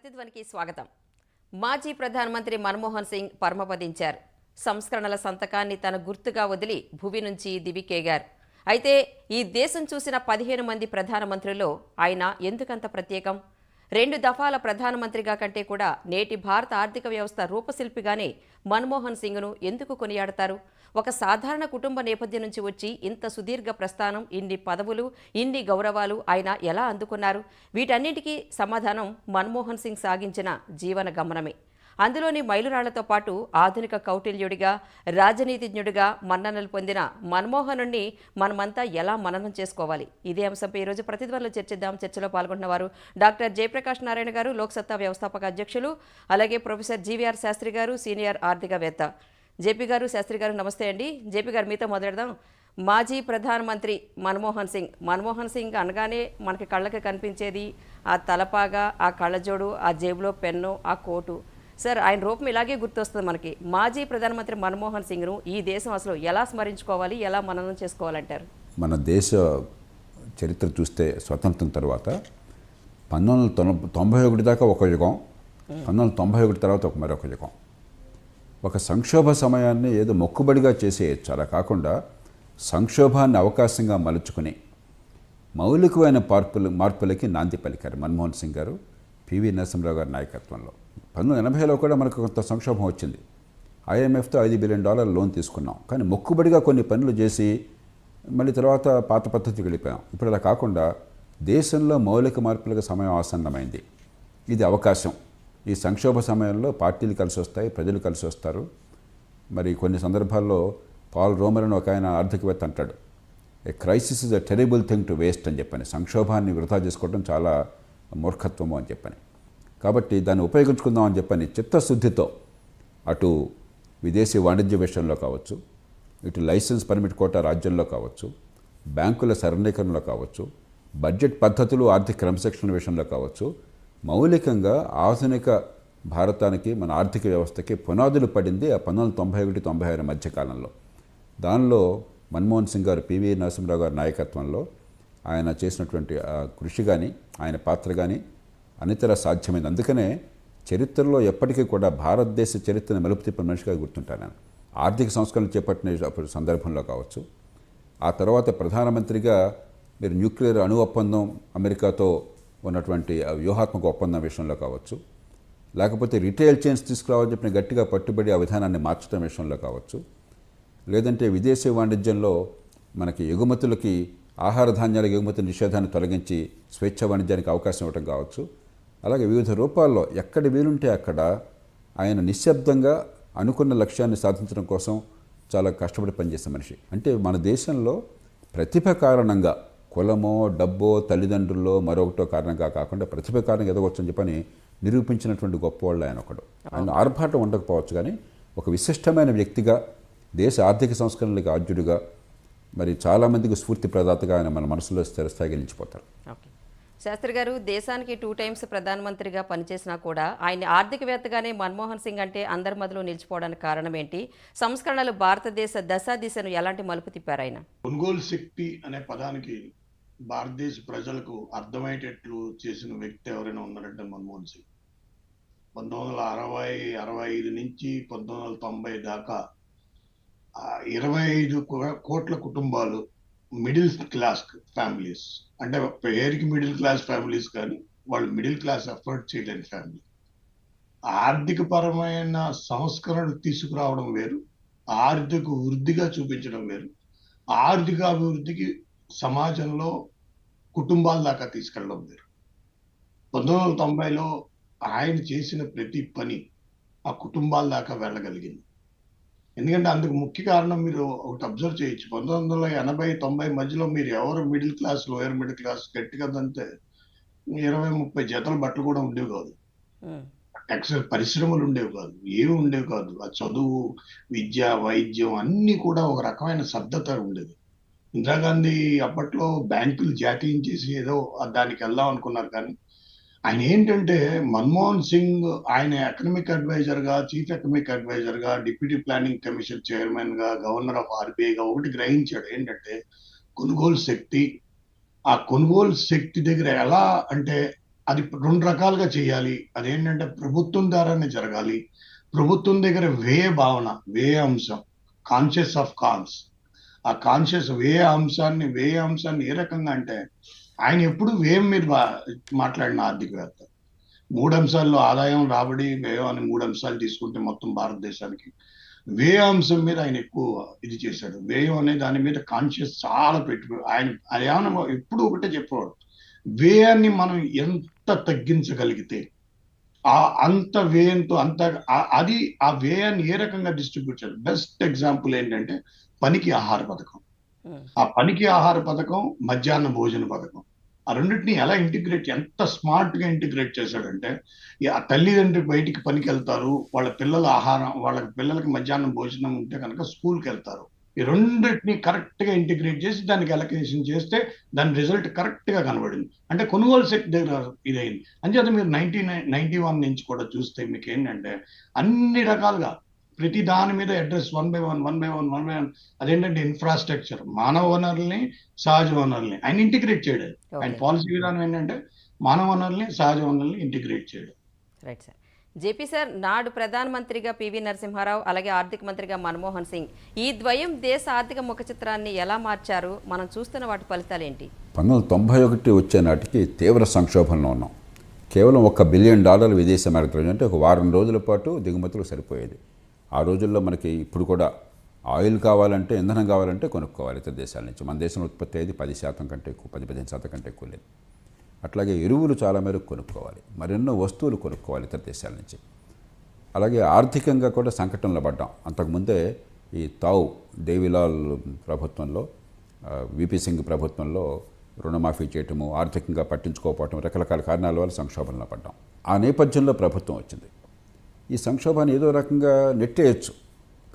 ప్రతిధ్వనికి స్వాగతం. మాజీ ప్రధానమంత్రి మన్మోహన్ సింగ్ పరమపదించారు. సంస్కరణల సంతకాన్ని తన గుర్తుగా వదిలి భువి నుంచి దివికేగారు. అయితే ఈ దేశం చూసిన పదిహేను మంది ప్రధానమంత్రుల్లో ఆయన ఎందుకంత ప్రత్యేకం? రెండు దఫాల ప్రధానమంత్రిగా కంటే కూడా నేటి భారత ఆర్థిక వ్యవస్థ రూపశిల్పిగానే మన్మోహన్ సింగ్ను ఎందుకు కొనియాడతారు? ఒక సాధారణ కుటుంబ నేపథ్యం నుంచి వచ్చి ఇంత సుదీర్ఘ ప్రస్థానం ఇన్ని పదవులు ఇన్ని గౌరవాలు ఆయన ఎలా అందుకున్నారు? వీటన్నిటికీ సమాధానం మన్మోహన్ సింగ్ సాగించిన జీవన గమనమే. అందులోని మైలురాళ్ళతో పాటు ఆధునిక కౌటిల్యుడిగా రాజనీతిజ్ఞుడిగా మన్ననలు పొందిన మన్మోహనుణ్ణి మనమంతా ఎలా మననం చేసుకోవాలి? ఇదే అంశంపై ఈరోజు ప్రతిధ్వనిలో చర్చిద్దాం. చర్చలో పాల్గొంటున్న వారు డాక్టర్ జయప్రకాష్ నారాయణ గారు లోక్సత్తా వ్యవస్థాపక అధ్యక్షులు అలాగే ప్రొఫెసర్ జీవీఆర్ శాస్త్రి గారు సీనియర్ ఆర్థికవేత్త. జేపీ గారు శాస్త్రి గారు నమస్తే అండి. జేపీ గారు మీతో మొదలెడదాం మాజీ ప్రధానమంత్రి మన్మోహన్ సింగ్. మన్మోహన్ సింగ్ అనగానే మనకి కళ్ళకి కనిపించేది ఆ తలపాగా ఆ కళ్ళజోడు ఆ జేబులో పెన్ను ఆ కోటు. సార్ ఆయన రూపం ఇలాగే గుర్తొస్తుంది మనకి. మాజీ ప్రధానమంత్రి మన్మోహన్ సింగ్ను ఈ దేశం అసలు ఎలా స్మరించుకోవాలి ఎలా మననం చేసుకోవాలంటారు? మన దేశ చరిత్ర చూస్తే స్వతంత్రం తర్వాత పంతొమ్మిది వందల తొంభై ఒకటి దాకా ఒక యుగం పంతొమ్మిది వందల తొంభై ఒకటి తర్వాత ఒక మరొక యుగం. ఒక సంక్షోభ సమయాన్ని ఏదో మొక్కుబడిగా చేసేయచ్చు అలా కాకుండా సంక్షోభాన్ని అవకాశంగా మలుచుకుని మౌలికమైన మార్పులు మార్పులకి నాంది పలికారు మన్మోహన్ సింగ్ గారు పివి నరసింహరావు గారి నాయకత్వంలో. పంతొమ్మిది ఎనభైలో కూడా మనకు కొంత సంక్షోభం వచ్చింది. ఐఎంఎఫ్తో ఐదు బిలియన్ డాలర్ లోన్ తీసుకున్నాం. కానీ మొక్కుబడిగా కొన్ని పనులు చేసి మళ్ళీ తర్వాత పాత పద్ధతికి వెళ్ళిపోయాం. ఇప్పుడు అలా కాకుండా దేశంలో మౌలిక మార్పులకు సమయం ఆసన్నమైంది. ఇది అవకాశం. ఈ సంక్షోభ సమయంలో పార్టీలు కలిసి వస్తాయి ప్రజలు కలిసి వస్తారు. మరి కొన్ని సందర్భాల్లో పాల్ రోమర్ అని ఒక ఆయన ఆర్థికవేత్త అంటాడు. A crisis is a terrible thing to waste అని చెప్పని. సంక్షోభాన్ని వృధా చేసుకోవడం చాలా మూర్ఖత్వము అని చెప్పని. కాబట్టి దాన్ని ఉపయోగించుకుందాం అని చెప్పని చిత్తశుద్ధితో అటు విదేశీ వాణిజ్య విషయంలో కావచ్చు ఇటు లైసెన్స్ పర్మిట్ కోట రాజ్యంలో కావచ్చు బ్యాంకుల సరళీకరణలో కావచ్చు బడ్జెట్ పద్ధతులు ఆర్థిక క్రమశిక్షణ విషయంలో కావచ్చు మౌలికంగా ఆధునిక భారతానికి మన ఆర్థిక వ్యవస్థకి పునాదులు పడింది ఆ పంతొమ్మిది తొంభై ఒకటి తొంభై ఆరు మధ్యకాలంలో దానిలో మన్మోహన్ సింగ్ గారు పివి నరసింహరావు గారి నాయకత్వంలో ఆయన చేసినటువంటి కృషి కానీ ఆయన పాత్ర కానీ అనితర సాధ్యమైంది. అందుకనే చరిత్రలో ఎప్పటికీ కూడా భారతదేశ చరిత్రను మెలుపు తిప్పిన మనిషిగా గుర్తుంటాను నేను. ఆర్థిక సంస్కరణలు చేపట్టిన సందర్భంలో కావచ్చు. ఆ తర్వాత ప్రధానమంత్రిగా మీరు న్యూక్లియర్ అణు ఒప్పందం అమెరికాతో ఉన్నటువంటి వ్యూహాత్మక ఒప్పందం విషయంలో కావచ్చు. లేకపోతే రిటైల్ చైన్స్ తీసుకురావాలని చెప్పిన గట్టిగా పట్టుబడి ఆ విధానాన్ని మార్చడం విషయంలో కావచ్చు. లేదంటే విదేశీ వాణిజ్యంలో మనకి ఎగుమతులకి ఆహార ధాన్యాల ఎగుమతి నిషేధాన్ని తొలగించి స్వేచ్ఛ వాణిజ్యానికి అవకాశం ఇవ్వడం కావచ్చు. అలాగే వివిధ రూపాల్లో ఎక్కడ వీలుంటే అక్కడ ఆయన నిశ్శబ్దంగా అనుకున్న లక్ష్యాన్ని సాధించడం కోసం చాలా కష్టపడి పనిచేసే మనిషి. అంటే మన దేశంలో ప్రతిభ కారణంగా కులమో డబ్బో తల్లిదండ్రుల్లో మరొకటో కారణంగా కాకుండా ప్రతిభ కారణంగా ఎదగొచ్చని చెప్పని నిరూపించినటువంటి గొప్పవాళ్ళు ఆయన ఒకడు. ఆయన ఆర్భాటం ఉండకపోవచ్చు కానీ ఒక విశిష్టమైన వ్యక్తిగా దేశ ఆర్థిక సంస్కరణలకు ఆద్యుడిగా మరి చాలామందికి స్ఫూర్తి ప్రదాతగా ఆయన మన మనసులో స్థిరస్థాయిగా నిలిచిపోతారు ఓకే. శాస్త్రి గారు దేశానికి టూ టైమ్స్ ప్రధానమంత్రిగా పనిచేసినా కూడా ఆయన ఆర్థికవేత్తగానే మన్మోహన్ సింగ్ అంటే అందరి మధ్యలో నిలిచిపోవడానికి కారణం ఏంటి? సంస్కరణలు భారతదేశ దశ దిశను ఎలాంటి మలుపు తిప్పారు ఆయన? కొనుగోలు శక్తి అనే పదానికి భారతదేశ ప్రజలకు అర్థమయ్యేటట్లు చేసిన వ్యక్తి ఎవరైనా ఉన్నారంటే మన్మోహన్ సింగ్. పంతొమ్మిది వందల అరవై అరవై ఐదు నుంచి పంతొమ్మిది వందల తొంభై దాకా ఇరవై ఐదు కోట్ల కుటుంబాలు మిడిల్ క్లాస్ ఫ్యామిలీస్. అంటే పేరుకి మిడిల్ క్లాస్ ఫ్యామిలీస్ కానీ వాళ్ళు మిడిల్ క్లాస్ అఫోర్డ్ చేయలేని ఫ్యామిలీ. ఆర్థిక పరమైన సంస్కరణలు తీసుకురావడం వేరు ఆర్థిక వృద్ధిగా చూపించడం వేరు. ఆర్థిక అభివృద్ధికి సమాజంలో కుటుంబాల దాకా తీసుకెళ్ళడం వేరు. పంతొమ్మిది వందల తొంభైలో ఆయన చేసిన ప్రతి పని ఆ కుటుంబాల దాకా వెళ్ళగలిగింది. ఎందుకంటే అందుకు ముఖ్య కారణం మీరు ఒకటి అబ్జర్వ్ చేయొచ్చు. పంతొమ్మిది వందల ఎనభై తొంభై మధ్యలో మీరు ఎవరు middle class lower middle class గట్టిగా దంతే ఇరవై ముప్పై జతల బట్టలు కూడా ఉండేవి కాదు. టెక్స్టైల్ పరిశ్రమలు ఉండేవి కాదు. ఏమి ఉండేవి కాదు. ఆ చదువు విద్య వైద్యం అన్ని కూడా ఒక రకమైన శబ్దత ఉండేది. ఇందిరాగాంధీ అప్పట్లో బ్యాంకులు జాతీయం చేసి ఏదో దానికి వెళ్దాం అనుకున్నారు కానీ ఆయన ఏంటంటే మన్మోహన్ సింగ్ ఆయన ఎకనమిక్ అడ్వైజర్గా చీఫ్ ఎకనమిక్ అడ్వైజర్గా డిప్యూటీ ప్లానింగ్ కమిషన్ చైర్మన్గా గవర్నర్ ఆఫ్ ఆర్బీఐ గా ఒకటి గ్రహించాడు. ఏంటంటే కొనుగోలు శక్తి ఆ కొనుగోలు శక్తి దగ్గర ఎలా అంటే అది రెండు రకాలుగా చేయాలి. అదేంటంటే ప్రభుత్వం ద్వారానే జరగాలి. ప్రభుత్వం దగ్గర వే భావన వే అంశం కాన్షియస్ ఆఫ్ కాన్స్ ఆ కాన్షియస్ వే అంశాన్ని వే అంశాన్ని ఏ రకంగా అంటే ఆయన ఎప్పుడు వ్యయం మీద మాట్లాడిన ఆర్థికవేత్త మూడు అంశాల్లో ఆదాయం రాబడి వ్యయం అని మూడు అంశాలు తీసుకుంటే మొత్తం భారతదేశానికి వ్యయ అంశం మీద ఆయన ఎక్కువ ఇది చేశాడు. వ్యయం అనే దాని మీద కాన్షియస్ చాలా పెట్టు ఆయన ఆయన ఎప్పుడు ఒకటే చెప్పేవాడు. వ్యయాన్ని మనం ఎంత తగ్గించగలిగితే ఆ అంత వ్యయంతో అంత అది ఆ వ్యయాన్ని ఏ రకంగా డిస్ట్రిబ్యూట్ చేయాలి? బెస్ట్ ఎగ్జాంపుల్ ఏంటంటే పనికి ఆహార పథకం. ఆ. పనికి ఆహార పథకం మధ్యాహ్న భోజన పథకం. ఆ రెండింటిని ఎలా ఇంటిగ్రేట్ ఎంత స్మార్ట్గా ఇంటిగ్రేట్ చేశాడంటే ఆ తల్లిదండ్రులు బయటికి పనికి వెళ్తారు వాళ్ళ పిల్లల ఆహారం వాళ్ళ పిల్లలకి మధ్యాహ్నం భోజనం ఉంటే కనుక స్కూల్కి వెళ్తారు ఈ రెండింటిని కరెక్ట్గా ఇంటిగ్రేట్ చేసి దానికి ఎలకేషన్ చేస్తే దాని రిజల్ట్ కరెక్ట్గా కనబడింది. అంటే కొనుగోలు శక్తి దగ్గర ఇదైంది అంచేత మీరు నైన్టీ నైన్ నైన్టీ వన్ నుంచి కూడా చూస్తే మీకు ఏంటంటే అన్ని రకాలుగా ప్రతి దాని మీద address one by one one by one one by one అదేంటంటే ఇన్ఫ్రాస్ట్రక్చర్ మానవ వనరుల్ని సహజ వనరుల్ని. ఆయన ఇంటిగ్రేట్ చేయడం. ఆయన పాలసీ విధానం ఏంటంటే మానవ వనరుల్ని సహజ వనరుల్ని ఇంటిగ్రేట్ చేయడం. రైట్ సార్ జేపీ సార్ నాడు ప్రధానమంత్రిగా పివి నరసింహారావు అలాగే ఆర్థిక మంత్రిగా మన్మోహన్ సింగ్. ఈ ద్వయం దేశ ఆర్థిక ముఖ చిత్రాన్ని ఎలా మార్చారు? మనం చూస్తున్న వాటి ఫలితాలు ఏంటి? పంతొమ్మిది తొంభై ఒకటి వచ్చే నాటికి తీవ్ర సంక్షోభంలో ఉన్నాం. కేవలం ఒక బిలియన్ డాలర్లు విదేశీ మార్కెట్ అంటే ఒక వారం రోజుల పాటు దిగుమతులు సరిపోయేది. ఆ రోజుల్లో మనకి ఇప్పుడు కూడా ఆయిల్ కావాలంటే ఇంధనం కావాలంటే కొనుక్కోవాలి ఇతర దేశాల నుంచి. మన దేశంలో ఉత్పత్తి అయ్యేది పది శాతం కంటే ఎక్కువ పది పదిహేను శాతం కంటే ఎక్కువ లేదు. అట్లాగే ఎరువులు చాలా మేరకు కొనుక్కోవాలి. మరెన్నో వస్తువులు కొనుక్కోవాలి ఇతర దేశాల నుంచి. అలాగే ఆర్థికంగా కూడా సంకటంలో పడ్డాం. అంతకుముందే ఈ తావు దేవిలాల్ ప్రభుత్వంలో ఆ, విపి సింగ్ ప్రభుత్వంలో రుణమాఫీ చేయటము ఆర్థికంగా పట్టించుకోకపోవటం రకరకాల కారణాల వల్ల సంక్షోభంలో పడ్డాం. ఆ నేపథ్యంలో ప్రభుత్వం వచ్చింది. ఈ సంక్షోభాన్ని ఏదో రకంగా నెట్టేయచ్చు.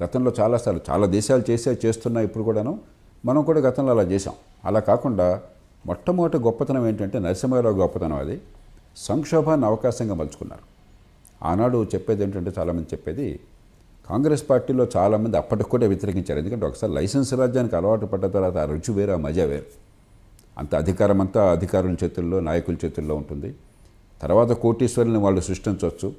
గతంలో చాలాసార్లు చాలా దేశాలు చేసే చేస్తున్నా ఇప్పుడు కూడాను మనం కూడా గతంలో అలా చేసాం అలా కాకుండా మొట్టమొదటి గొప్పతనం ఏంటంటే నరసింహారావు గొప్పతనం అది. సంక్షోభాన్ని అవకాశంగా మలుచుకున్నారు. ఆనాడు చెప్పేది ఏంటంటే చాలామంది చెప్పేది కాంగ్రెస్ పార్టీలో చాలామంది అప్పటికి కూడా వ్యతిరేకించారు. ఎందుకంటే ఒకసారి లైసెన్స్ రాజ్యానికి అలవాటు పడ్డ తర్వాత ఆ రుచి వేరు ఆ మజా వేరు. అంత అధికారం అంతా అధికారుల చేతుల్లో నాయకుల చేతుల్లో ఉంటుంది. తర్వాత కోటీశ్వరుని వాళ్ళు సృష్టించవచ్చు.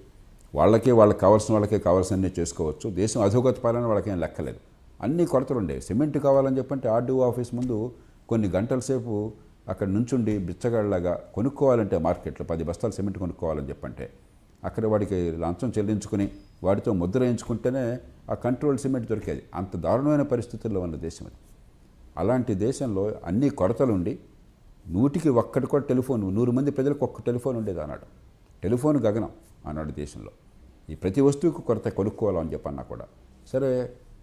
వాళ్ళకే వాళ్ళకి కావాల్సిన వాళ్ళకే కావాల్సినవి చేసుకోవచ్చు. దేశం అధోగతి పాలన వాళ్ళకేం లెక్కలేదు. అన్ని కొరతలు ఉండేవి. సిమెంట్ కావాలని చెప్పంటే ఆర్డీఓ ఆఫీస్ ముందు కొన్ని గంటల సేపు అక్కడ నుంచుండి బిచ్చగాళ్ళలాగా కొనుక్కోవాలంటే మార్కెట్లో పది బస్తాలు సిమెంట్ కొనుక్కోవాలని చెప్పంటే అక్కడ వాడికి లంచం చెల్లించుకుని వాడితో ముద్ర వేయించుకుంటేనే ఆ కంట్రోల్ సిమెంట్ దొరికేది. అంత దారుణమైన పరిస్థితుల్లో ఉన్న దేశం అది. అలాంటి దేశంలో అన్ని కొరతలుండి నూటికి ఒక్కటి కూడా టెలిఫోన్ నూరు మంది ప్రజలకు ఒక్క టెలిఫోన్ ఉండేది అన్నాడు టెలిఫోన్ గగనం. ఆనాడు దేశంలో. ఈ ప్రతి వస్తువుకు కొరత కొనుక్కోవాలని చెప్పన్నా కూడా. సరే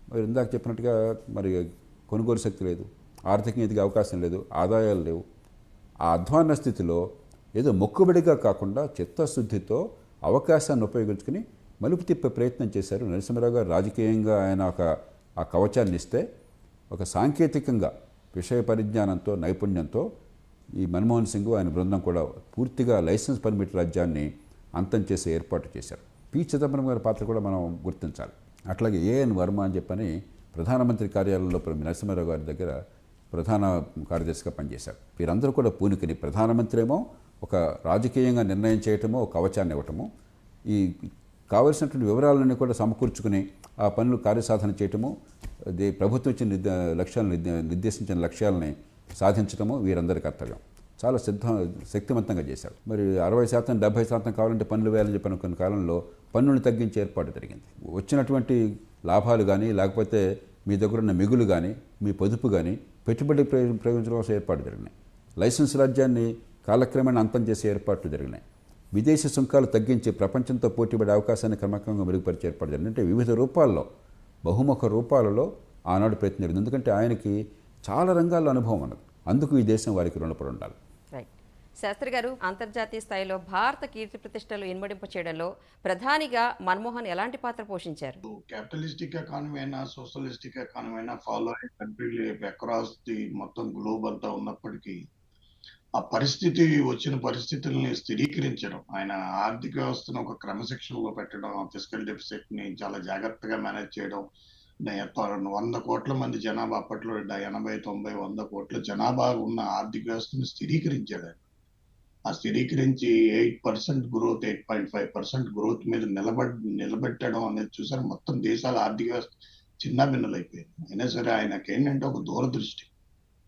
మరి ఇందాక చెప్పినట్టుగా మరి కొనుగోలు శక్తి లేదు ఆర్థికంగా ఎదిగే అవకాశం లేదు ఆదాయాలు లేవు. ఆ అధ్వాన్న స్థితిలో ఏదో మొక్కుబడిగా కాకుండా చిత్తశుద్ధితో అవకాశాన్ని ఉపయోగించుకుని మలుపు తిప్పే ప్రయత్నం చేశారు నరసింహరావు గారు. రాజకీయంగా ఆయన ఒక ఆ కవచాన్ని ఇస్తే ఒక సాంకేతికంగా విషయ పరిజ్ఞానంతో నైపుణ్యంతో ఈ మన్మోహన్ సింగ్ ఆయన బృందం కూడా పూర్తిగా లైసెన్స్ పర్మిట్ రాజ్యాన్ని అంతం చేసే ఏర్పాటు చేశారు. పి. చిదంబరం గారి పాత్ర కూడా మనం గుర్తించాలి. అట్లాగే ఏఎన్ వర్మ అని చెప్పని ప్రధానమంత్రి కార్యాలయంలో నరసింహారావు గారి దగ్గర ప్రధాన కార్యదర్శిగా పనిచేశారు. వీరందరూ కూడా పూనుకుని ప్రధానమంత్రి ఏమో ఒక రాజకీయంగా నిర్ణయం చేయటమో ఒక కవచాన్ని ఇవ్వటము ఈ కావలసినటువంటి వివరాలన్నీ కూడా సమకూర్చుకుని ఆ పనులు కార్యసాధన చేయటము ప్రభుత్వం ఇచ్చిన నిర్ద లక్ష్యాలను నిర్దేశించిన లక్ష్యాలని సాధించడము వీరందరి కర్తవ్యం. చాలా సిద్ధ శక్తివంతంగా చేశారు మరి అరవై శాతం డెబ్బై శాతం కావాలంటే పన్నులు వేయాలని చెప్పిన కొన్ని కాలంలో పన్నుని తగ్గించే ఏర్పాటు జరిగింది. వచ్చినటువంటి లాభాలు కానీ లేకపోతే మీ దగ్గర ఉన్న మిగులు కానీ మీ పొదుపు కానీ పెట్టుబడి ప్రయోజనం కోసం ఏర్పాటు జరిగినాయి. లైసెన్స్ రాజ్యాన్ని కాలక్రమేణా అంతం చేసే ఏర్పాట్లు జరిగినాయి. విదేశీ సుంకాలు తగ్గించి ప్రపంచంతో పోటీపడే అవకాశాన్ని క్రమక్రమంగా మెరుగుపరిచే ఏర్పాటు జరిగింది. అంటే వివిధ రూపాల్లో బహుముఖ రూపాలలో ఆనాడు ప్రయత్నం జరిగింది. ఎందుకంటే ఆయనకి చాలా రంగాల్లో అనుభవం ఉన్నది. అందుకు ఈ దేశం వారికి రుణపడి ఉండాలి. శాస్త్రి గారు అంతర్జాతీయ స్థాయిలో భారత కీర్తి ప్రతిష్టలు ఇన్మడింప చేయడంలో ప్రధానిగా మన్మోహన్ ఎలాంటి పాత్ర పోషించారు? క్యాపిటలిస్టిక్ ఎకానమీ అయినా సోషలిస్టిక్ ఎకానమీ అయినా ఫాలో అయ్యే కంట్రీలు అక్రాస్ ది మొత్తం గ్లోబ్ అంతా ఉన్నప్పటికీ ఆ పరిస్థితి వచ్చిన పరిస్థితుల్ని స్థిరీకరించడం ఆయన ఆర్థిక వ్యవస్థను ఒక క్రమశిక్షణలో పెట్టడం ఫిజికల్ డెఫిసిట్ని చాలా జాగ్రత్తగా మేనేజ్ చేయడం వంద కోట్ల మంది జనాభా అప్పట్లో ఎనభై తొంభై వంద కోట్ల జనాభా ఉన్న ఆర్థిక వ్యవస్థను స్థిరీకరించాడు ఆయన. ఆ స్థిరీకరించి eight percent growth eight point five percent growth మీద నిలబడ్ నిలబెట్టడం అనేది చూసారు. మొత్తం దేశాల ఆర్థిక వ్యవస్థ చిన్న భిన్నలైపోయింది. అయినా సరే ఆయనకి ఏంటంటే ఒక దూరదృష్టి.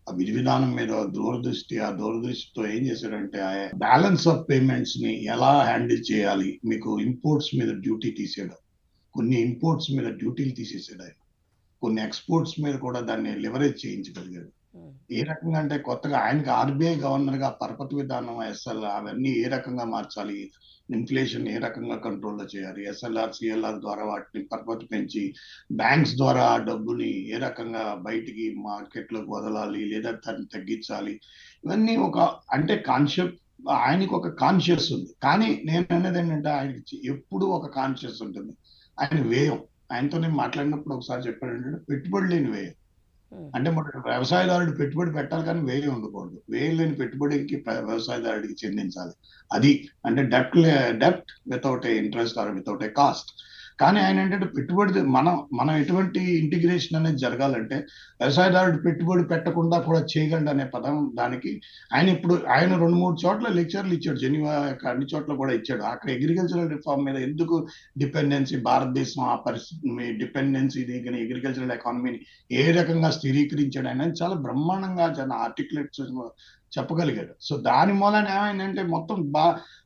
ఆ విధి విధానం మీద దూరదృష్టి. ఆ దూరదృష్టితో ఏం చేశారంటే బ్యాలెన్స్ ఆఫ్ పేమెంట్స్ని ఎలా హ్యాండిల్ చేయాలి? మీకు ఇంపోర్ట్స్ మీద డ్యూటీ తీసేయడం. కొన్ని ఇంపోర్ట్స్ మీద డ్యూటీలు తీసేసాడు ఆయన. కొన్ని ఎక్స్పోర్ట్స్ మీద కూడా దాన్ని లివరేజ్ చేయించగలిగాడు. ఏ రకంగా అంటే కొత్తగా ఆయనకి ఆర్బీఐ గవర్నర్గా పరపతి విధానం ఎస్ఎల్ఆర్ అవన్నీ ఏ రకంగా మార్చాలి? ఇన్ఫ్లేషన్ ఏ రకంగా కంట్రోల్లో చేయాలి? ఎస్ఎల్ఆర్ సిఎల్ఆర్ ద్వారా వాటిని పరపతి పెంచి బ్యాంక్స్ ద్వారా ఆ డబ్బుని ఏ రకంగా బయటికి మార్కెట్లోకి వదలాలి లేదా దాన్ని తగ్గించాలి? ఇవన్నీ ఒక అంటే కాన్సెప్ట్ ఆయనకి ఒక కాన్షియస్ ఉంది. కానీ నేను అనేది ఏంటంటే ఆయనకి ఎప్పుడు ఒక కాన్షియస్ ఉంటుంది. ఆయన వ్యయం. ఆయనతో నేను మాట్లాడినప్పుడు ఒకసారి చెప్పాడు పెట్టుబడి లేని వ్యయం. అంటే మన వ్యవసాయదారుడు పెట్టుబడి పెట్టాలి కానీ వేలు ఉండకూడదు. వేలు లేని పెట్టుబడికి వ్యవసాయదారుడికి చెందించాలి. అది అంటే డెప్ట్ డెప్ట్ without a interest are without a cost. కానీ ఆయన ఏంటంటే పెట్టుబడి మనం మనం ఎటువంటి ఇంటిగ్రేషన్ అనేది జరగాలంటే వ్యవసాయదారుడు పెట్టుబడి పెట్టకుండా కూడా చేయగలడు అనే పదం దానికి. ఆయన ఇప్పుడు ఆయన రెండు మూడు చోట్ల లెక్చర్లు ఇచ్చాడు. జెనీవా యొక్క అన్ని చోట్ల కూడా ఇచ్చాడు. అక్కడ అగ్రికల్చరల్ రిఫార్మ్ మీద ఎందుకు డిపెండెన్సీ భారతదేశం ఆ పరిస్థితి డిపెండెన్సీ దీని అగ్రికల్చరల్ ఎకానమీని ఏ రకంగా స్థిరీకరించాడు ఆయన చాలా బ్రహ్మాండంగా చాలా ఆర్టికులేట్ చెప్పగలిగాడు. సో దాని మూలన ఏమైందంటే మొత్తం బా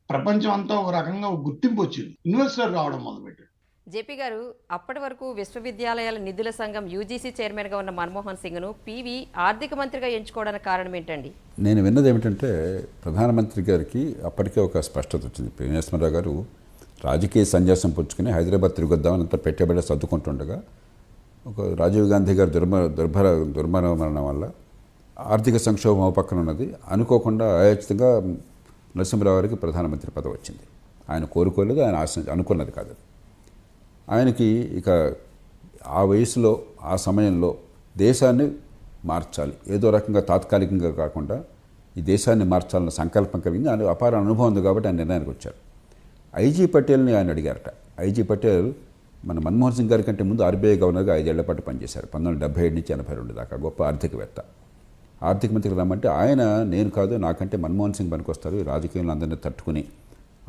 ప్రపంచం అంతా ఒక రకంగా గుర్తింపు వచ్చింది. ఇన్వెస్టర్ రావడం మొదలుపెట్టాడు జేపీ గారు అప్పటి వరకు విశ్వవిద్యాలయాల నిధుల సంఘం యూజీసీ చైర్మన్గా ఉన్న మన్మోహన్ సింగ్ను పీవీ ఆర్థిక మంత్రిగా ఎంచుకోవడానికి కారణం ఏంటండి? నేను విన్నది ఏమిటంటే ప్రధానమంత్రి గారికి అప్పటికే ఒక స్పష్టత వచ్చింది. పి. గారు రాజకీయ సన్యాసం పుచ్చుకుని హైదరాబాద్ తిరిగొద్దామని అంతా పెట్టబడి సర్దుకుంటుండగా ఒక రాజీవ్ గాంధీ గారు దుర్మ దుర్భర దుర్మరణం వల్ల ఆర్థిక సంక్షోభం పక్కన ఉన్నది. అనుకోకుండా అయోచితంగా నరసింహరావు గారికి ప్రధానమంత్రి పదవి వచ్చింది. ఆయన కోరుకోలేదు ఆయన ఆశ అనుకున్నది కాదు ఆయనకి ఇక ఆ వయసులో ఆ సమయంలో దేశాన్ని మార్చాలి. ఏదో రకంగా తాత్కాలికంగా కాకుండా ఈ దేశాన్ని మార్చాలన్న సంకల్పం కలిగింది. ఆయన అపార అనుభవం ఉంది కాబట్టి ఆయన నిర్ణయానికి వచ్చారు. ఐజీ పటేల్ని ఆయన అడిగారట. ఐజీ పటేల్ మన మన్మోహన్ సింగ్ గారి కంటే ముందు ఆర్బీఐ గవర్నర్గా ఐదేళ్ళ పాటు పనిచేశారు. పంతొమ్మిది డెబ్బై ఏడు నుంచి ఎనభై రెండు దాకా గొప్ప ఆర్థికవేత్త. ఆర్థిక మంత్రికి రమ్మంటే ఆయన నేను కాదు నాకంటే మన్మోహన్ సింగ్ పనికొస్తారు. ఈ రాజకీయంలో అందరినీ తట్టుకుని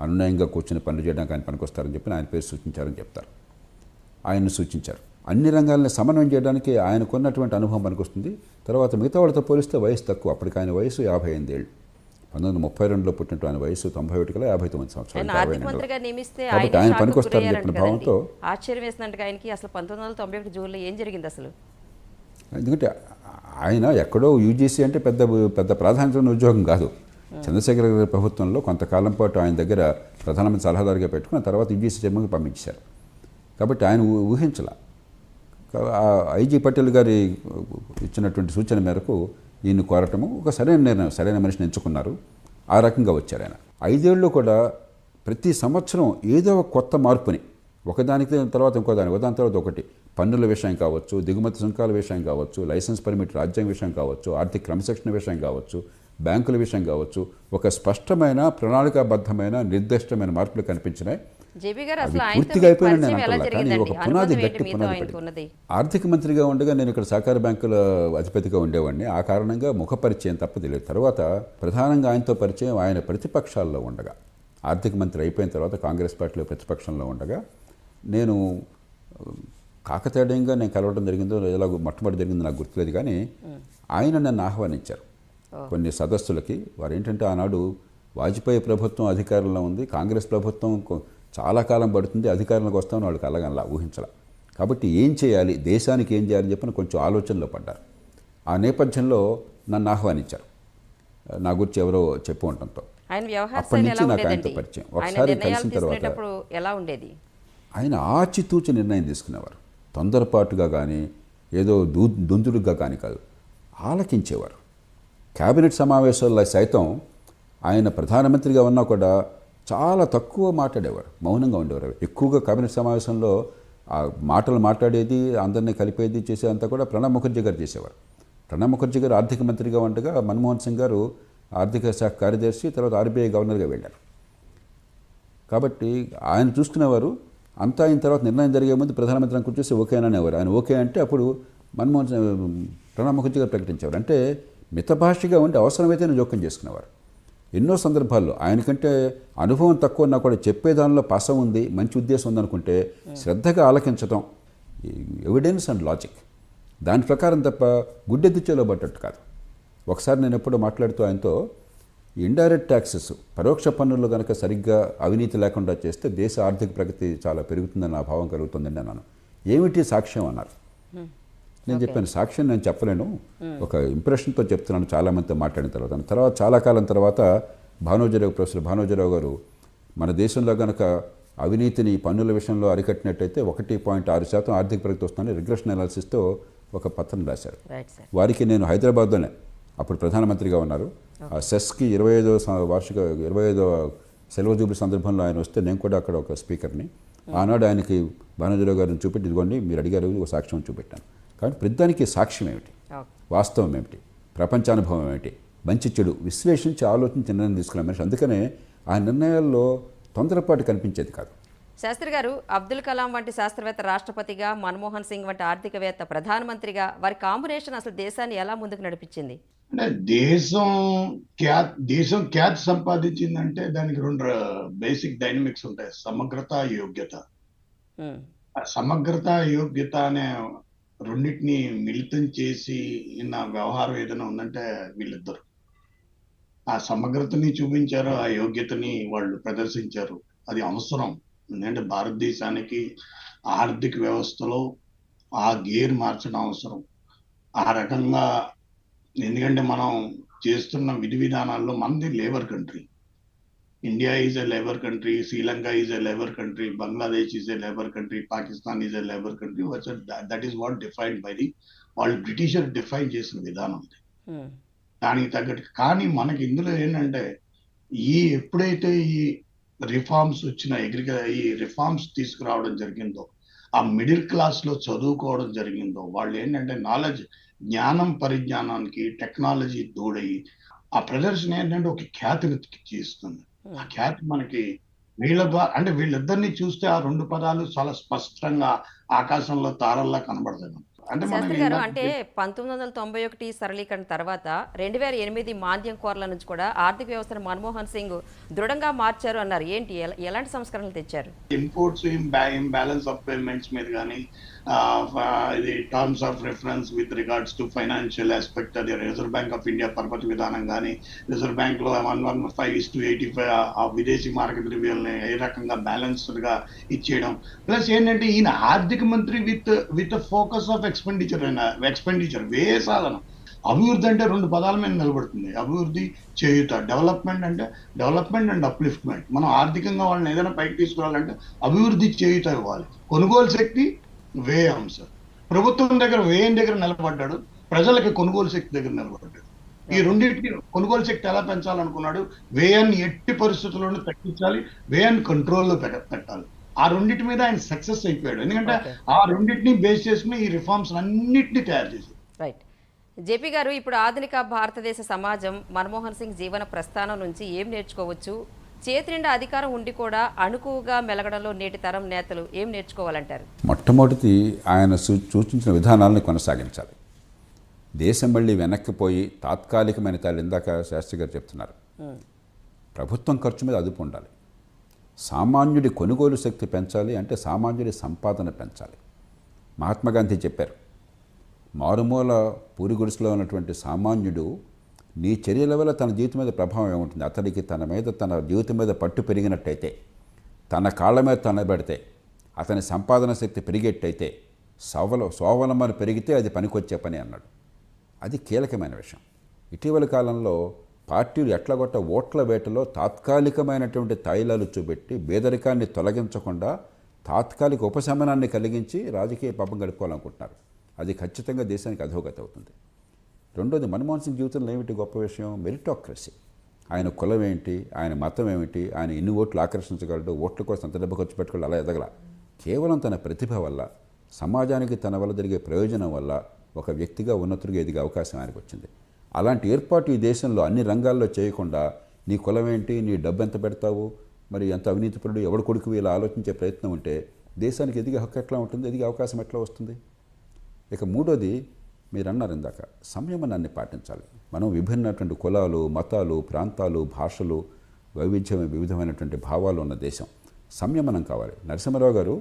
అనునయంగా కూర్చుని పనులు చేయడానికి ఆయన పనికొస్తారని చెప్పి ఆయన పేరు సూచించారని చెప్తారు. ఆయన్ని సూచించారు. అన్ని రంగాలని సమన్వయం చేయడానికి ఆయనకున్నటువంటి అనుభవం పనికొస్తుంది. తర్వాత మిగతా వాళ్ళతో పోలిస్తే వయసు తక్కువ. అప్పటికి ఆయన వయసు యాభై ఎనిమిదేళ్ళు పంతొమ్మిది వందల ముప్పై రెండులో పుట్టినట్టు ఆయన వయసు తొంభై ఒకటి కల్లా యాభై తొమ్మిది సంవత్సరాలు. ఆయన కాబట్టి పనికొస్తారని చెప్పిన. భావంతో ఆశ్చర్యం వేసినట్టుగా ఆయనకి అసలు పంతొమ్మిది వందల తొంభై ఒకటి జూన్లో ఏం జరిగింది అసలు? ఎందుకంటే ఆయన ఎక్కడో యూజీసీ అంటే పెద్ద పెద్ద ప్రాధాన్యత ఉన్న ఉద్యోగం కాదు. చంద్రశేఖర గారి ప్రభుత్వంలో కొంతకాలం పాటు ఆయన దగ్గర ప్రధానమంత్రి సలహాదారుగా పెట్టుకుని తర్వాత యూజీసీ చైర్మన్కి పంపించారు కాబట్టి ఆయన ఊ- ఐజీ పటేల్ గారి ఇచ్చినటువంటి సూచన మేరకు ఈయన్ని కోరటము ఒక సరైన నిర్ణయం సరైన మనిషిని ఎంచుకున్నారు. ఆ రకంగా వచ్చారు ఆయన. ఐదేళ్ళు కూడా ప్రతి సంవత్సరం ఏదో ఒక కొత్త మార్పుని ఒకదానికి తర్వాత ఇంకో దాని ఒకదాని తర్వాత ఒకటి పన్నుల విషయం కావచ్చు దిగుమతి సుంకాల విషయం కావచ్చు లైసెన్స్ పర్మిట్ రాజ్యాంగ విషయం కావచ్చు ఆర్థిక క్రమశిక్షణ విషయం కావచ్చు బ్యాంకుల విషయం కావచ్చు ఒక స్పష్టమైన ప్రణాళికాబద్ధమైన నిర్దిష్టమైన మార్పులు కనిపించినాయి. గారు అసలు పూర్తిగా నేను ఒక పునాది గట్టి పునాది ఆర్థిక మంత్రిగా ఉండగా నేను ఇక్కడ సహకార బ్యాంకుల అధిపతిగా ఉండేవాడిని. ఆ కారణంగా ముఖ పరిచయం తప్ప తెలియదు. తర్వాత ప్రధానంగా ఆయనతో పరిచయం ఆయన ప్రతిపక్షాల్లో ఉండగా ఆర్థిక మంత్రి అయిపోయిన తర్వాత కాంగ్రెస్ పార్టీలో ప్రతిపక్షంలో ఉండగా నేను కాకతాళీయంగా నేను కలవడం జరిగిందో ఎలా మొట్టమొదటి జరిగిందో నాకు గుర్తులేదు కానీ ఆయన నన్ను ఆహ్వానించారు. కొన్ని సదస్సులకి వారు ఏంటంటే ఆనాడు వాజ్పేయి ప్రభుత్వం అధికారంలో ఉంది కాంగ్రెస్ ప్రభుత్వం చాలా కాలం పడుతుంది అధికారంలోకి వస్తామని వాళ్ళకి అలాగనలా ఊహించాల. కాబట్టి ఏం చేయాలి? దేశానికి ఏం చేయాలని చెప్పని కొంచెం ఆలోచనలో పడ్డారు. ఆ నేపథ్యంలో నన్ను ఆహ్వానించారు. నా గురించి ఎవరో చెప్పు ఉండటంతో అప్పటి నుంచి నాకు ఆయనతో పరిచయం. ఒకసారి కలిసిన తర్వాత- ఎలా ఉండేది? ఆయన ఆచితూచి నిర్ణయం తీసుకునేవారు. తొందరపాటుగా కానీ ఏదో దూ దుందుడుగా కానీ కాదు. ఆలకించేవారు. కేబినెట్ సమావేశాల్లో సైతం ఆయన ప్రధానమంత్రిగా ఉన్నా కూడా చాలా తక్కువ మాట్లాడేవారు మౌనంగా ఉండేవారు. ఎక్కువగా కేబినెట్ సమావేశంలో ఆ మాటలు మాట్లాడేది అందరినీ కలిపేది చేసేదంతా కూడా ప్రణబ్ ముఖర్జీ గారు చేసేవారు. ప్రణబ్ ముఖర్జీ గారు ఆర్థిక మంత్రిగా ఉండగా మన్మోహన్ సింగ్ గారు ఆర్థిక శాఖ కార్యదర్శి తర్వాత ఆర్బీఐ గవర్నర్గా వెళ్ళారు. కాబట్టి ఆయన చూసుకునేవారు అంతా అయిన తర్వాత నిర్ణయం జరిగే ముందు ప్రధానమంత్రి అంకులు చూసి అనేవారు. ఆయన ఓకే అంటే అప్పుడు మన్మోహన్ సింగ్ ప్రణబ్ ముఖర్జీ గారు ప్రకటించేవారు. అంటే మితభాషగా ఉండి అవసరమైతేనే జోక్యం చేసుకునేవారు. ఎన్నో సందర్భాల్లో ఆయనకంటే అనుభవం తక్కువ ఉన్నా కూడా చెప్పేదానిలో పాసం ఉంది మంచి ఉద్దేశం ఉందనుకుంటే శ్రద్ధగా ఆలకించడం ఎవిడెన్స్ అండ్ లాజిక్ దాని ప్రకారం తప్ప గుడ్డెద్దుచేలో పడ్డట్టు కాదు. ఒకసారి నేను ఎప్పుడు మాట్లాడుతూ ఆయనతో ఇండైరెక్ట్ ట్యాక్సెస్ పరోక్ష పన్నులు కనుక సరిగ్గా అవినీతి లేకుండా చేస్తే దేశ ఆర్థిక ప్రగతి చాలా పెరుగుతుందని నా భావం కలుగుతుందండి అన్నాను. ఏమిటి సాక్ష్యం? అన్నారు. నేను చెప్పాను సాక్ష్యం నేను చెప్పలేను. ఒక ఇంప్రెషన్తో చెప్తున్నాను చాలా మందితో మాట్లాడిన తర్వాత. తర్వాత చాలా కాలం తర్వాత భానోజరావు ప్రొఫెసర్ భానోజరావు గారు మన దేశంలో కనుక అవినీతిని పన్నుల విషయంలో అరికట్టినట్టయితే ఒకటి పాయింట్ ఆరు శాతం ఆర్థిక ప్రగతి వస్తుందని రిగ్రెషన్ అనాలిసిస్తో ఒక పత్రం రాశారు. వారికి నేను హైదరాబాద్లోనే అప్పుడు ప్రధానమంత్రిగా ఉన్నారు. ఆ సెస్కి ఇరవై ఐదో వార్షిక ఇరవై ఐదో సెలవు జూబిలీ సందర్భంలో ఆయన వస్తే నేను కూడా అక్కడ ఒక స్పీకర్ని. ఆనాడు ఆయనకి భానుజరావు గారిని చూపెట్టి ఇదిగోండి మీరు అడిగారు ఒక సాక్ష్యం చూపెట్టాను. కాబట్టి ప్రతిదానికి సాక్ష్యం ఏమిటి? ఓకే. వాస్తవం ఏమిటి? ప్రపంచానుభవం ఏమిటి? మంచి చెడు విశ్లేషించి ఆలోచించి నిర్ణయం తీసుకున్న మనిషి. అందుకనే ఆ నిర్ణయాల్లో తొందరపాటు కనిపించేది కాదు. శాస్త్రి గారు అబ్దుల్ కలాం వంటి శాస్త్రవేత్త రాష్ట్రపతిగా మన్మోహన్ సింగ్ వంటి ఆర్థికవేత్త ప్రధానమంత్రిగా వారి కాంబినేషన్ అసలు దేశాన్ని ఎలా ముందుకు నడిపించింది? అంటే దేశం ఖ్యాత్ దేశం ఖ్యాతి సంపాదించిందంటే దానికి రెండు బేసిక్ డైనమిక్స్ ఉంటాయి. సమగ్రత యోగ్యత. సమగ్రత యోగ్యత అనే రెండింటిని మిళితం చేసి నా వ్యవహారం ఏదైనా ఉందంటే వీళ్ళిద్దరు. ఆ సమగ్రతని చూపించారు ఆ యోగ్యతని వాళ్ళు ప్రదర్శించారు. అది అవసరం. ఎందుకంటే భారతదేశానికి ఆర్థిక వ్యవస్థలో ఆ గేర్ మార్చడం అవసరం. ఆ రకంగా ఎందుకంటే మనం చేస్తున్న విధి విధానాల్లో మనది labour country. India is a labour country Sri Lanka is a labour country Bangladesh is a labour country Pakistan is a labour country that is what defined by the వాళ్ళు బ్రిటిషర్ డిఫైన్ చేసిన విధానం ఇది ఉమ్, దానికి తగ్గట్టు కానీ మనకి ఇందులో ఏంటంటే ఈ ఎప్పుడైతే ఈ రిఫార్మ్స్ వచ్చిన అగ్రిక ఈ రిఫార్మ్స్ తీసుకురావడం జరిగిందో ఆ మిడిల్ క్లాస్లో చదువుకోవడం జరిగిందో వాళ్ళు ఏంటంటే నాలెడ్జ్ జ్ఞానం పరిజ్ఞానానికి టెక్నాలజీ తోడయి ఆ ప్రదర్శన ఏంటంటే ఒక ఖ్యాతిని చేస్తుంది. ఆ ఖ్యాతి మనకి వీళ్ళ ద్వారా అంటే వీళ్ళిద్దరిని చూస్తే ఆ రెండు పదాలు చాలా స్పష్టంగా ఆకాశంలో తారల్లా కనబడతాయి. అంటే శాస్త్రి అంటే పంతొమ్మిది వందల తొంభై ఒకటి సరళీకరణ తర్వాత రెండు వేల ఎనిమిది మాంద్యం కోరల నుంచి కూడా ఆర్థిక వ్యవస్థను మన్మోహన్ సింగ్ దృఢంగా మార్చారు అన్నారు. ఏంటి? ఎలా- ఎలాంటి సంస్కరణలు తెచ్చారు? ఇంపోర్ట్స్ బ్యాలెన్స్ ఆఫ్ పేమెంట్స్ మీద కానీ ఇది terms of reference with regards to financial aspect అది రిజర్వ్ బ్యాంక్ ఆఫ్ ఇండియా పరపతి విధానం కానీ రిజర్వ్ బ్యాంక్లో one one five is to eighty five ఆ విదేశీ మార్కెట్ ద్రవ్యాలని ఏ రకంగా బ్యాలెన్స్డ్గా ఇచ్చేయడం. ప్లస్ ఏంటంటే ఈయన ఆర్థిక మంత్రి with with focus of expenditure expenditure వే సాధనం. అభివృద్ధి అంటే రెండు పదాల మీద నిలబడుతుంది. అభివృద్ధి చేయుత డెవలప్మెంట్ అంటే డెవలప్మెంట్ అండ్ అప్లిఫ్ట్మెంట్ మనం ఆర్థికంగా వాళ్ళని ఏదైనా పైకి తీసుకురావాలంటే అభివృద్ధి చేయుత ఇవ్వాలి. కొనుగోలు శక్తి వ్యయ అంశం. ప్రభుత్వం దగ్గర వ్యయం దగ్గర నిలబడ్డాడు. ప్రజలకి కొనుగోలు శక్తి దగ్గర నిలబడ్డాడు. ఈ రెండింటిని కొనుగోలు శక్తి ఎలా పెంచాలనుకున్నాడు? వ్యయాన్ని ఎట్టి పరిస్థితుల్లోనూ తగ్గించాలి. వ్యయాన్ని కంట్రోల్లో పెట్ట- పెట్టాలి. ఆ రెండింటి మీద ఆయన సక్సెస్ అయిపోయాడు. ఎందుకంటే. ఆ రెండింటిని బేస్ చేసుకుని ఈ రిఫార్మ్స్ అన్నిటిని తయారు చేశారు రైట్. జేపీ గారు ఇప్పుడు ఆధునిక భారతదేశ సమాజం మన్మోహన్ సింగ్ జీవన ప్రస్థానం నుంచి ఏం నేర్చుకోవచ్చు? చేతి నిండా అధికారం ఉండి కూడా అణుకువగా మెలగడంలో నేటి తరం నేతలు ఏం నేర్చుకోవాలంటారు? మొట్టమొదటి ఆయన సూచించిన విధానాలను కొనసాగించాలి. దేశం మళ్ళీ వెనక్కిపోయి తాత్కాలికమైన తాళ్ళు ఇందాక శాస్త్రి గారు చెప్తున్నారు. ప్రభుత్వం ఖర్చు మీద అదుపు ఉండాలి. సామాన్యుడి కొనుగోలు శక్తి పెంచాలి అంటే సామాన్యుడి సంపాదన పెంచాలి. మహాత్మా గాంధీ చెప్పారు మారుమూల పూరి గుడిసెలో ఉన్నటువంటి సామాన్యుడు నీ చర్యల వల్ల తన జీవితం మీద ప్రభావం ఏముంటుంది? అతడికి తన మీద తన జీవితం మీద పట్టు పెరిగినట్టయితే తన కాళ్ళ మీద తనబడితే అతని సంపాదన శక్తి పెరిగేట్టయితే సవల స్వావలంబన పెరిగితే అది పనికొచ్చే పని అన్నాడు. అది కీలకమైన విషయం. ఇటీవల కాలంలో పార్టీలు ఎట్లగొట్ట ఓట్ల వేటలో తాత్కాలికమైనటువంటి తాయిలాలు చూపెట్టి పేదరికాన్ని తొలగించకుండా తాత్కాలిక ఉపశమనాన్ని కలిగించి రాజకీయ పాపం గడుపుకోవాలనుకుంటున్నారు. అది ఖచ్చితంగా దేశానికి అధోగతి అవుతుంది. రెండోది మన్మోహన్ సింగ్ జీవితంలో ఏమిటి గొప్ప విషయం? మెరిటోక్రసీ. ఆయన కులం ఏంటి ఆయన మతం ఏమిటి? ఆయన ఎన్ని ఓట్లు ఆకర్షించగలడు? ఓట్ల కోసం ఎంత డబ్బు ఖర్చు పెట్టుకోవాలి అలా ఎదగల. కేవలం తన ప్రతిభ వల్ల సమాజానికి తన వల్ల జరిగే ప్రయోజనం వల్ల ఒక వ్యక్తిగా ఉన్నతుడిగా ఎదిగే అవకాశం ఆయనకు వచ్చింది అలాంటి ఏర్పాటు ఈ దేశంలో అన్ని రంగాల్లో చేయకుండా నీ కులం ఏంటి? నీ డబ్బు ఎంత పెడతావు? మరి ఎంత అవినీతిపరుడు ఎవడు కొడుకు ఇలా ఆలోచించే ప్రయత్నం ఉంటే దేశానికి ఎదిగే హక్కు ఎట్లా ఉంటుంది? ఎదిగే అవకాశం ఎట్లా వస్తుంది? ఇక మూడోది మీరు అన్నారు ఇందాక. సంయమనాన్ని పాటించాలి. మనం విభిన్నటువంటి కులాలు మతాలు ప్రాంతాలు భాషలు వైవిధ్యం వివిధమైనటువంటి భావాలు ఉన్న దేశం. సంయమనం కావాలి. నరసింహారావు గారు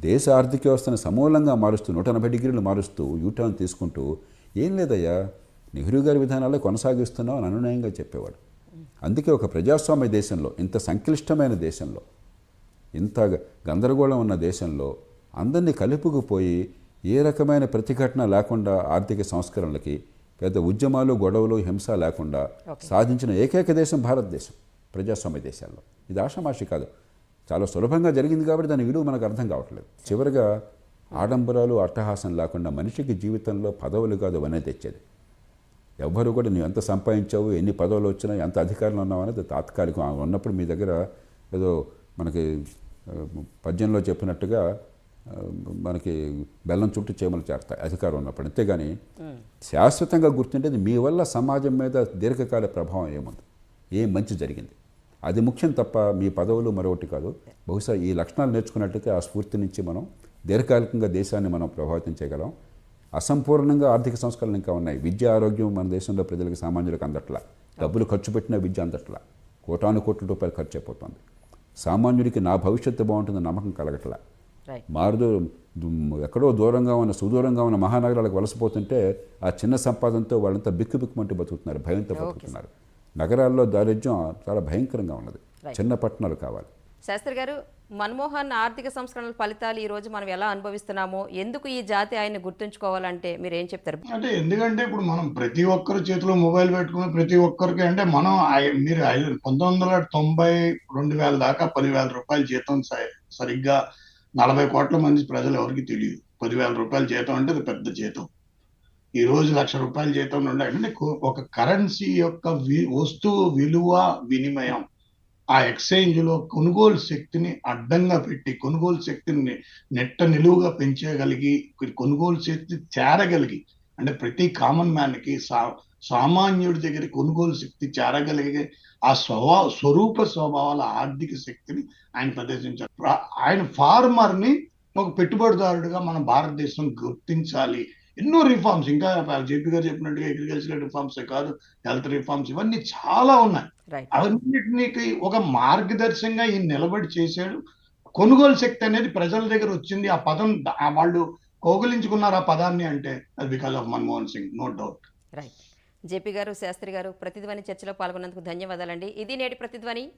దేశ ఆర్థిక వ్యవస్థను సమూలంగా మారుస్తూ నూట ఎనభై డిగ్రీలు మారుస్తూ యూటర్న్ తీసుకుంటూ ఏం లేదయ్యా నెహ్రూ గారి విధానాలే కొనసాగిస్తున్నాం అని అనునయంగా చెప్పేవాడు. అందుకే ఒక ప్రజాస్వామ్య దేశంలో ఇంత సంక్లిష్టమైన దేశంలో ఇంత గందరగోళం ఉన్న దేశంలో అందరినీ కలుపుకుపోయి ఏ రకమైన ప్రతిఘటన లేకుండా ఆర్థిక సంస్కరణలకి పెద్ద ఉద్యమాలు గొడవలు హింస లేకుండా సాధించిన ఏకైక దేశం భారతదేశం ప్రజాస్వామ్య దేశాల్లో ఇది ఆషామాషి కాదు. చాలా సులభంగా జరిగింది కాబట్టి దాని విలువ మనకు అర్థం కావట్లేదు. చివరిగా ఆడంబరాలు అట్టహాసం లేకుండా మనిషికి జీవితంలో పదవులు కాదు అవన్నీ తెచ్చేది. ఎవ్వరు కూడా నువ్వు ఎంత సంపాదించావు ఎన్ని పదవులు వచ్చినా ఎంత అధికారంలో ఉన్నావు అనేది తాత్కాలికం. ఉన్నప్పుడు మీ దగ్గర ఏదో మనకి పద్యంలో చెప్పినట్టుగా మనకి బెల్లం చుట్టూ చేమలు చేరతాయి అధికారం ఉన్నప్పుడు. అంతేగాని శాశ్వతంగా గుర్తుండేది మీ వల్ల సమాజం మీద దీర్ఘకాల ప్రభావం ఏముంది? ఏం మంచి జరిగింది? అది ముఖ్యం తప్ప మీ పదవులు మరొకటి కాదు. బహుశా ఈ లక్షణాలు నేర్చుకున్నట్లయితే ఆ స్ఫూర్తి నుంచి మనం దీర్ఘకాలికంగా దేశాన్ని మనం ప్రభావితం చేయగలం. అసంపూర్ణంగా ఆర్థిక సంస్కరణలు ఇంకా ఉన్నాయి. విద్య ఆరోగ్యం మన దేశంలో ప్రజలకు సామాన్యులకు అందట్లా. డబ్బులు ఖర్చు పెట్టిన విద్య అందట్లా. కోటాను కోట్ల రూపాయలు ఖర్చు అయిపోతుంది. సామాన్యుడికి నా భవిష్యత్తు బాగుంటుందని నమ్మకం కలగట్లా. మారుదు ఎక్కడో దూరంగా ఉన్న సుదూరంగా ఉన్న మహానగరాలకు వలసపోతుంటే ఆ చిన్న సంపాదనతో వాళ్ళంతా బిక్కు బిక్కుమంటూ బతుకుతున్నారు భయంతో బతుకుతున్నారు. నగరాల్లో దారిద్ర్యం చాలా భయంకరంగా ఉన్నది. చిన్న పట్టణాలు కావాలి. శాస్త్రి గారు మన్మోహన్ ఆర్థిక సంస్కరణల ఫలితాలు ఈ రోజు మనం ఎలా అనుభవిస్తున్నామో ఎందుకు ఈ జాతి ఆయన్ని గుర్తుంచుకోవాలంటే మీరు ఏం చెప్తారు? అంటే ఎందుకంటే ఇప్పుడు మనం ప్రతి ఒక్కరి చేతిలో మొబైల్ పెట్టుకుని ప్రతి ఒక్కరికి అంటే మనం ఐ- మీరు ఐదు పంతొమ్మిది వందల తొంభై రెండు వేల దాకా పదివేల రూపాయల జీతం సరిగ్గా నలభై కోట్ల మంది ప్రజలు ఎవరికి తెలియదు. పదివేల రూపాయల జీతం అంటే అది పెద్ద జీతం. ఈ రోజు లక్ష రూపాయల జీతం నుండి అంటే ఒక కరెన్సీ యొక్క వస్తువు విలువ వినిమయం ఆ ఎక్స్చేంజ్లో కొనుగోలు శక్తిని అడ్డంగా పెట్టి కొనుగోలు శక్తిని నెట్ట నిలువుగా పెంచగలిగి కొనుగోలు శక్తి చేరగలిగి అంటే ప్రతి కామన్ మ్యాన్కి సా సామాన్యుడి దగ్గర కొనుగోలు శక్తి చేరగలిగే ఆ స్వభావ స్వరూప స్వభావాల ఆర్థిక శక్తిని ఆయన ప్రదర్శించారు. ప్ర- ఆయన ఫార్మర్ని ఒక పెట్టుబడిదారుడిగా మన భారతదేశం గుర్తించాలి. ఎన్నో రిఫార్మ్స్ ఇంకా జేపీ గారు చెప్పినట్టుగా అగ్రికల్చరల్ రిఫార్మ్స్ కాదు హెల్త్ రిఫార్మ్స్ ఇవన్నీ చాలా ఉన్నాయి. అవన్నిటికి ఒక మార్గదర్శకంగా ఈయన నిలబడి చేశాడు. కొనుగోలు శక్తి అనేది ప్రజల దగ్గర వచ్చింది. ఆ పదం వాళ్ళు కౌగులించుకున్నారు ఆ పదాన్ని అంటే because of Manmohan Singh no doubt right JP గారు శాస్త్రి గారు ప్రతిధ్వని చర్చలో పాల్గొన్నందుకు ధన్యవాదాలండి. ఇది నేటి ప్రతిధ్వని.